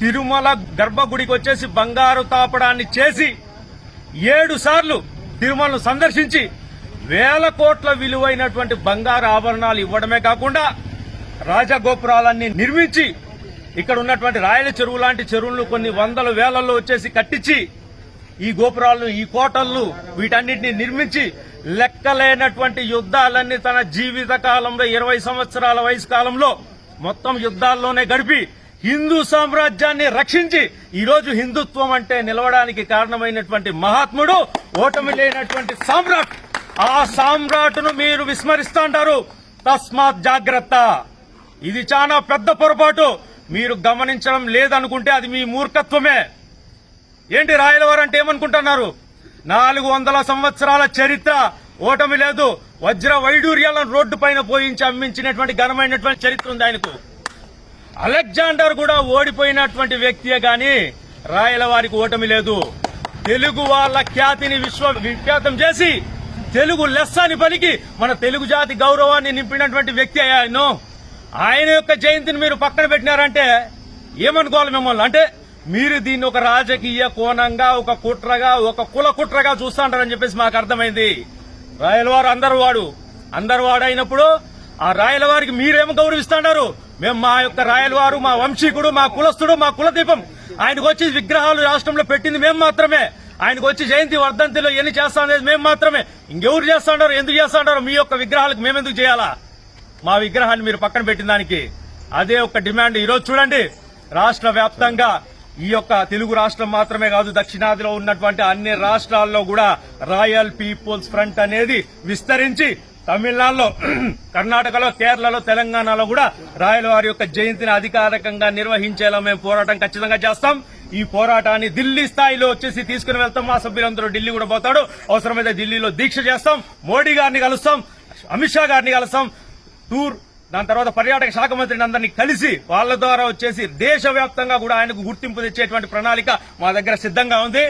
తిరుమల గర్భగుడికి వచ్చేసి బంగారు తాపడాన్ని చేసి ఏడు సార్లు తిరుమలను సందర్శించి వేల కోట్ల విలువైనటువంటి బంగారు ఆభరణాలు ఇవ్వడమే కాకుండా రాజగోపురాలన్నీ నిర్మించి ఇక్కడ ఉన్నటువంటి రాయల చెరువు లాంటి చెరువులను కొన్ని వందల వేలల్లో వచ్చేసి కట్టించి ఈ గోపురాలను ఈ కోటలను వీటన్నిటిని నిర్మించి లెక్కలేనటువంటి యుద్ధాలన్నీ తన జీవిత కాలంలో ఇరవై సంవత్సరాల వయసు కాలంలో మొత్తం యుద్ధాల్లోనే గడిపి హిందూ సామ్రాజ్యాన్ని రక్షించి ఈరోజు హిందుత్వం అంటే నిలవడానికి కారణమైనటువంటి మహాత్ముడు ఓటమి లేనటువంటి సామ్రాట్. ఆ సామ్రాట్ను మీరు విస్మరిస్తుంటారు తస్మాత్ జాగ్రత్త. ఇది చాలా పెద్ద పొరపాటు. మీరు గమనించడం లేదనుకుంటే అది మీ మూర్ఖత్వమే. ఏంటి రాయలవారు అంటే ఏమనుకుంటున్నారు? నాలుగు వందల సంవత్సరాల చరిత్ర. ఓటమి లేదు. వజ్ర వైడూర్యాలను రోడ్డు పైన పోయించి అమ్మించినటువంటి ఘనమైనటువంటి చరిత్ర ఉంది ఆయనకు. అలెగ్జాండర్ కూడా ఓడిపోయినటువంటి వ్యక్తియే గాని రాయల వారికి ఓటమి లేదు. తెలుగు వాళ్ళ ఖ్యాతిని విశ్వ విఖ్యాతం చేసి తెలుగు లెస్సాని పలికి మన తెలుగు జాతి గౌరవాన్ని నింపినటువంటి వ్యక్తి ఆయన ఆయన యొక్క జయంతిని మీరు పక్కన పెట్టినారంటే ఏమనుకోవాలి మిమ్మల్ని? అంటే మీరు దీన్ని ఒక రాజకీయ కోణంగా ఒక కుట్రగా ఒక కుల కుట్రగా చూస్తాంటారని చెప్పేసి మాకు అర్థమైంది. రాయలవారు అందరు వాడు. అందరు వాడు అయినప్పుడు ఆ రాయల వారికి మీరేం గౌరవిస్తున్నారు మేము మా యొక్క రాయలవారు మా వంశీకుడు మా కులస్తుడు మా కులదీపం. ఆయనకు వచ్చి విగ్రహాలు రాష్ట్రంలో పెట్టింది మేము మాత్రమే. ఆయనకు వచ్చి జయంతి వర్ధంతిలో ఎన్ని చేస్తా అనేది మేము మాత్రమే. ఇంకెవరు చేస్తాడారు ఎందుకు చేస్తాడారు మీ యొక్క విగ్రహాలకు మేమెందుకు చేయాలా? మా విగ్రహాన్ని మీరు పక్కన పెట్టిన దానికి అదే ఒక డిమాండ్ ఈరోజు చూడండి. రాష్ట్ర వ్యాప్తంగా ఈ యొక్క తెలుగు రాష్ట్రం మాత్రమే కాదు దక్షిణాదిలో ఉన్నటువంటి అన్ని రాష్ట్రాల్లో కూడా రాయల్ పీపుల్స్ ఫ్రంట్ అనేది విస్తరించి తమిళనాడులో కర్ణాటకలో కేరళలో తెలంగాణలో కూడా రాయల వారి యొక్క జయంతిని అధికారికంగా నిర్వహించేలా మేము పోరాటం ఖచ్చితంగా చేస్తాం. ఈ పోరాటాన్ని ఢిల్లీ స్థాయిలో వచ్చేసి తీసుకుని వెళ్తాం. మా సభ్యులందరూ ఢిల్లీ కూడా పోతాడు అవసరమైతే ఢిల్లీలో దీక్ష చేస్తాం. మోడీ గారిని కలుస్తాం. అమిత్ షా గారిని కలుస్తాం. టూర్ దాని తర్వాత పర్యాటక శాఖ మంత్రిని అందరినీ కలిసి వాళ్ళ ద్వారా వచ్చేసి దేశవ్యాప్తంగా కూడా ఆయనకు గుర్తింపు తెచ్చేటువంటి ప్రణాళిక మా దగ్గర సిద్ధంగా ఉంది.